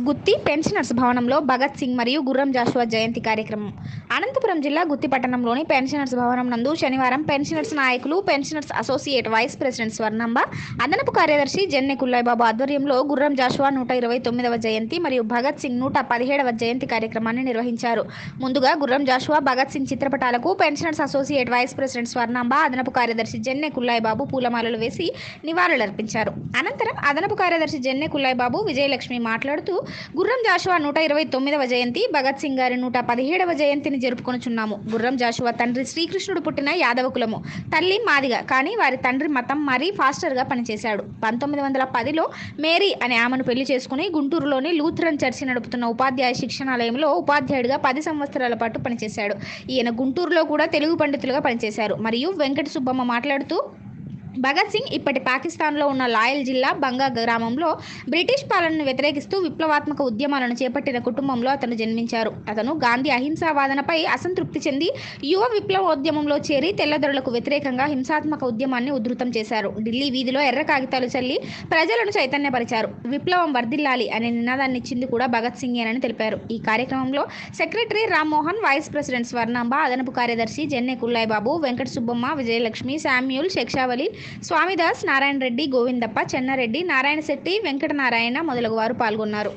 గుత్తి pensioners భవనంలో భగత్ సింగ్ మరియు గుర్రం జాషువా జయంతి కార్యక్రమం. అనంతపురం జిల్లా గుత్తి పట్టణంలోని పెన్షనర్స్ భవనం నందు శనివారం పెన్షనర్స్ నాయకులు pensioners associate vice president Swarnamba అదనపు కార్యదర్శి జెన్నె కుల్లాయిబాబు ఆధ్వర్యంలో గుర్రం జాషువా నూట ఇరవై తొమ్మిదవ జయంతి మరియు భగత్ సింగ్ నూట పదిహేడవ జయంతి కార్యక్రమాన్ని నిర్వహించారు. ముందుగా Gurram Jashuva Bhagat Singh చిత్రపటాలకు pensioners associate vice president Swarnamba అదనపు కార్యదర్శి జెన్నె కుల్లాయిబాబు పూలమాలలు వేసి నివాళులర్పించారు. అనంతరం అదనపు కార్యదర్శి జెన్నె కుల్లాయిబాబు విజయలక్ష్మి మాట్లాడుతూ గుర్రం జాషువా నూట ఇరవై తొమ్మిదవ జయంతి భగత్ సింగ్ గారి నూట పదిహేడవ జయంతిని జరుపుకొనుచున్నాము. గుర్రం జాషువా తండ్రి శ్రీకృష్ణుడు పుట్టిన యాదవ కులము. తల్లి మాదిగ కానీ వారి తండ్రి మతం మరీ ఫాస్టర్గా పనిచేశాడు. పంతొమ్మిది వందల పదిలో మేరీ అనే ఆమెను పెళ్ళి చేసుకుని గుంటూరులోని లూథరన్ చర్చి నడుపుతున్న ఉపాధ్యాయ శిక్షణాలయంలో ఉపాధ్యాయుడిగా పది సంవత్సరాల పాటు పనిచేశాడు. ఈయన గుంటూరులో కూడా తెలుగు పండితులుగా పనిచేశారు. మరియు వెంకట సుబ్బమ్మ మాట్లాడుతూ భగత్ సింగ్ ఇప్పటి పాకిస్తాన్లో ఉన్న లాయల్ జిల్లా బంగా గ్రామంలో బ్రిటిష్ పాలనను వ్యతిరేకిస్తూ విప్లవాత్మక ఉద్యమాలను చేపట్టిన కుటుంబంలో అతను జన్మించారు. అతను గాంధీ అహింసా వాదనపై అసంతృప్తి చెంది యువ విప్లవోద్యమంలో చేరి తెల్లదొరలకు వ్యతిరేకంగా హింసాత్మక ఉద్యమాన్ని ఉధృతం చేశారు. ఢిల్లీ వీధిలో ఎర్ర కాగితాలు చల్లి ప్రజలను చైతన్యపరిచారు. విప్లవం వర్ధిల్లాలి అనే నినాదాన్ని ఇచ్చింది కూడా భగత్ సింగేనని తెలిపారు. ఈ కార్యక్రమంలో secretary Rammohan vice president Swarnamba అదనపు కార్యదర్శి జెన్నె కుల్లాయి బాబు వెంకట సుబ్బమ్మ విజయలక్ష్మి శామ్యూల్ శిక్షావళి స్వామిదాస్ నారాయణ రెడ్డి గోవిందప్ప చెన్నారెడ్డి నారాయణ శెట్టి వెంకట నారాయణ మొదలగు వారు పాల్గొన్నారు.